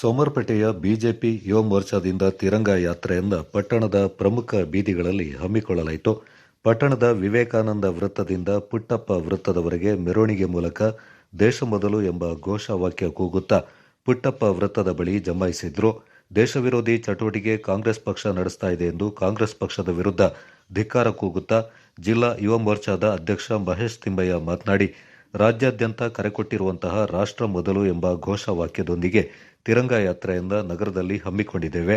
ಸೋಮರ್ಪೇಟೆಯ BJP ಯುವ ಮೋರ್ಚಾದಿಂದ ತಿರಂಗ ಯಾತ್ರೆಯನ್ನು ಪಟ್ಟಣದ ಪ್ರಮುಖ ಬೀದಿಗಳಲ್ಲಿ ಹಮ್ಮಿಕೊಳ್ಳಲಾಯಿತು. ಪಟ್ಟಣದ ವಿವೇಕಾನಂದ ವೃತ್ತದಿಂದ ಪುಟ್ಟಪ್ಪ ವೃತ್ತದವರೆಗೆ ಮೆರವಣಿಗೆ ಮೂಲಕ ದೇಶ ಮೊದಲು ಎಂಬ ಘೋಷವಾಕ್ಯ ಕೂಗುತ್ತಾ ಪುಟ್ಟಪ್ಪ ವೃತ್ತದ ಬಳಿ ಜಮಾಯಿಸಿದ್ರು. ದೇಶ ವಿರೋಧಿ ಚಟುವಟಿಕೆ ಕಾಂಗ್ರೆಸ್ ಪಕ್ಷ ನಡೆಸ್ತಾ ಇದೆ ಎಂದು ಕಾಂಗ್ರೆಸ್ ಪಕ್ಷದ ವಿರುದ್ಧ ಧಿಕ್ಕಾರ ಕೂಗುತ್ತಾ ಜಿಲ್ಲಾ ಯುವ ಮೋರ್ಚಾದ ಅಧ್ಯಕ್ಷ ಮಹೇಶ್ ತಿಮ್ಮಯ್ಯ ಮಾತನಾಡಿ ರಾಜ್ಯಾದ್ಯಂತ ಕರೆಕೊಟ್ಟಿರುವಂತಹ ರಾಷ್ಟ್ರ ಮೊದಲು ಎಂಬ ಘೋಷವಾಕ್ಯದೊಂದಿಗೆ ತಿರಂಗ ಯಾತ್ರೆಯಿಂದ ನಗರದಲ್ಲಿ ಹಮ್ಮಿಕೊಂಡಿದ್ದೇವೆ.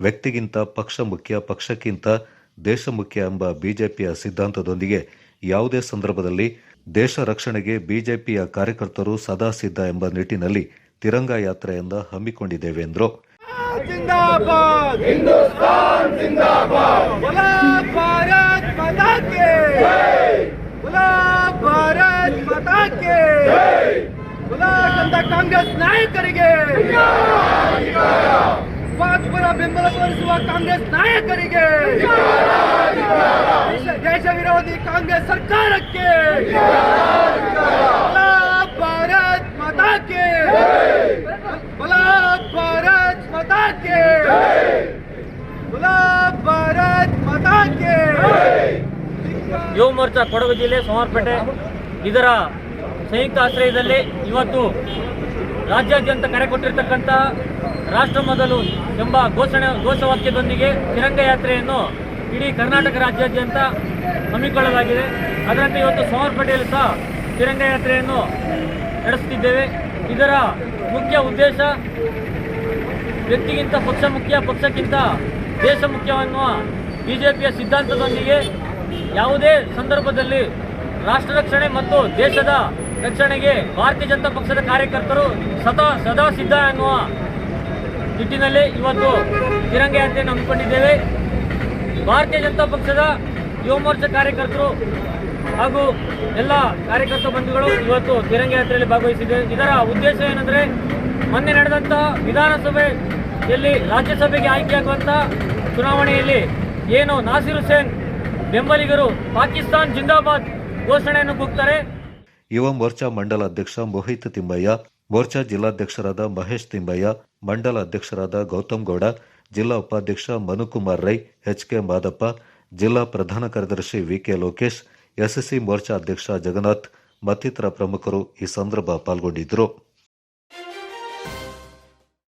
ವ್ಯಕ್ತಿಗಿಂತ ಪಕ್ಷ ಮುಖ್ಯ ಪಕ್ಷಕ್ಕಿಂತ ದೇಶ ಮುಖ್ಯ ಎಂಬ ಬಿಜೆಪಿಯ ಸಿದ್ಧಾಂತದೊಂದಿಗೆ ಯಾವುದೇ ಸಂದರ್ಭದಲ್ಲಿ ದೇಶ ರಕ್ಷಣೆಗೆ ಬಿಜೆಪಿಯ ಕಾರ್ಯಕರ್ತರು ಸದಾ ಸಿದ್ಧ ಎಂಬ ನಿಟ್ಟಿನಲ್ಲಿ ತಿರಂಗ ಯಾತ್ರೆಯಿಂದ ಹಮ್ಮಿಕೊಂಡಿದ್ದೇವೆ ಎಂದರು. ಜಿಂದಾಬಾದ್! ಬಂದ ಕಾಂಗ್ರೆಸ್ ನಾಯಕರಿಗೆ. ಬಾಗ್ಪುರ ಬೆಂಬಲ ತೋರಿಸುವ ಕಾಂಗ್ರೆಸ್ ನಾಯಕರಿಗೆ. ದೇಶ ವಿರೋಧಿ ಕಾಂಗ್ರೆಸ್ ಸರ್ಕಾರಕ್ಕೆ. ಭಾರತ್ ಮತಾಕೆ ಬಲ ಭಾರತ್ ಮತಾಕೆ ಬಲ ಭಾರತ್ ಮತಾಕೆ ಯುವ ಮೋರ್ಚಾ ಕೊಡಗು ಜಿಲ್ಲೆ ಸೋಮಾರ್ಪೇಟೆ ಇದರ ಸಂಯುಕ್ತ ಆಶ್ರಯದಲ್ಲಿ ಇವತ್ತು ರಾಜ್ಯಾದ್ಯಂತ ಕರೆ ಕೊಟ್ಟಿರ್ತಕ್ಕಂಥ ರಾಷ್ಟ್ರ ಮೊದಲು ಎಂಬ ಘೋಷಣೆ, ಘೋಷವಾಕ್ಯದೊಂದಿಗೆ ತಿರಂಗ ಯಾತ್ರೆಯನ್ನು ಇಡೀ ಕರ್ನಾಟಕ ರಾಜ್ಯಾದ್ಯಂತ ಹಮ್ಮಿಕೊಳ್ಳಲಾಗಿದೆ. ಅದರಂತೆ ಇವತ್ತು ಸೋಮರ್ಪೇಟೆಯಲ್ಲಿ ಸಹ ತಿರಂಗ ಯಾತ್ರೆಯನ್ನು ನಡೆಸುತ್ತಿದ್ದೇವೆ. ಇದರ ಮುಖ್ಯ ಉದ್ದೇಶ ವ್ಯಕ್ತಿಗಿಂತ ಪಕ್ಷ ಮುಖ್ಯ, ಪಕ್ಷಕ್ಕಿಂತ ದೇಶ ಮುಖ್ಯವೆನ್ನುವ ಬಿಜೆಪಿಯ ಸಿದ್ಧಾಂತದೊಂದಿಗೆ ಯಾವುದೇ ಸಂದರ್ಭದಲ್ಲಿ ರಾಷ್ಟ್ರ ರಕ್ಷಣೆ ಮತ್ತು ದೇಶದ ರಕ್ಷಣೆಗೆ ಭಾರತೀಯ ಜನತಾ ಪಕ್ಷದ ಕಾರ್ಯಕರ್ತರು ಸದಾ ಸದಾ ಸಿದ್ಧ ಎನ್ನುವ ನಿಟ್ಟಿನಲ್ಲಿ ಇವತ್ತು ತಿರಂಗ ಯಾತ್ರೆಯನ್ನು ಹಮ್ಮಿಕೊಂಡಿದ್ದೇವೆ. ಭಾರತೀಯ ಜನತಾ ಪಕ್ಷದ ಯುವ ಮೋರ್ಚಾ ಕಾರ್ಯಕರ್ತರು ಹಾಗೂ ಎಲ್ಲ ಕಾರ್ಯಕರ್ತ ಬಂಧುಗಳು ಇವತ್ತು ತಿರಂಗ ಯಾತ್ರೆಯಲ್ಲಿ ಭಾಗವಹಿಸಿದ್ದೇವೆ. ಇದರ ಉದ್ದೇಶ ಏನಂದರೆ, ಮೊನ್ನೆ ನಡೆದಂಥ ವಿಧಾನಸಭೆಯಲ್ಲಿ ರಾಜ್ಯಸಭೆಗೆ ಆಯ್ಕೆಯಾಗುವಂಥ ಚುನಾವಣೆಯಲ್ಲಿ ಏನು ನಾಸಿರ್ ಹುಸೇನ್ ಬೆಂಬಲಿಗರು ಪಾಕಿಸ್ತಾನ್ ಜಿಂದಾಬಾದ್ ಘೋಷಣೆಯನ್ನು ಕೂಗ್ತಾರೆ. ಯುವ ಮೋರ್ಚಾ ಮಂಡಲ ಅಧ್ಯಕ್ಷ ಮೋಹಿತ್ ತಿಮ್ಮಯ್ಯ, ಮೋರ್ಚಾ ಜಿಲ್ಲಾಧ್ಯಕ್ಷರಾದ ಮಹೇಶ್ ತಿಮ್ಮಯ್ಯ, ಮಂಡಲ ಅಧ್ಯಕ್ಷರಾದ ಗೌತಮ್ ಗೌಡ, ಜಿಲ್ಲಾ ಉಪಾಧ್ಯಕ್ಷ ಮನುಕುಮಾರ್ ರೈ ಎಚ್ ಕೆ ಮಾದಪ್ಪ, ಜಿಲ್ಲಾ ಪ್ರಧಾನ ಕಾರ್ಯದರ್ಶಿ ವಿಕೆ ಲೋಕೇಶ್ ಎಸ್ಎಸ್ಸಿ ಮೋರ್ಚಾ ಅಧ್ಯಕ್ಷ ಜಗನ್ನಾಥ್ ಮತ್ತಿತರ ಪ್ರಮುಖರು ಈ ಸಂದರ್ಭ ಪಾಲ್ಗೊಂಡಿದ್ದರು.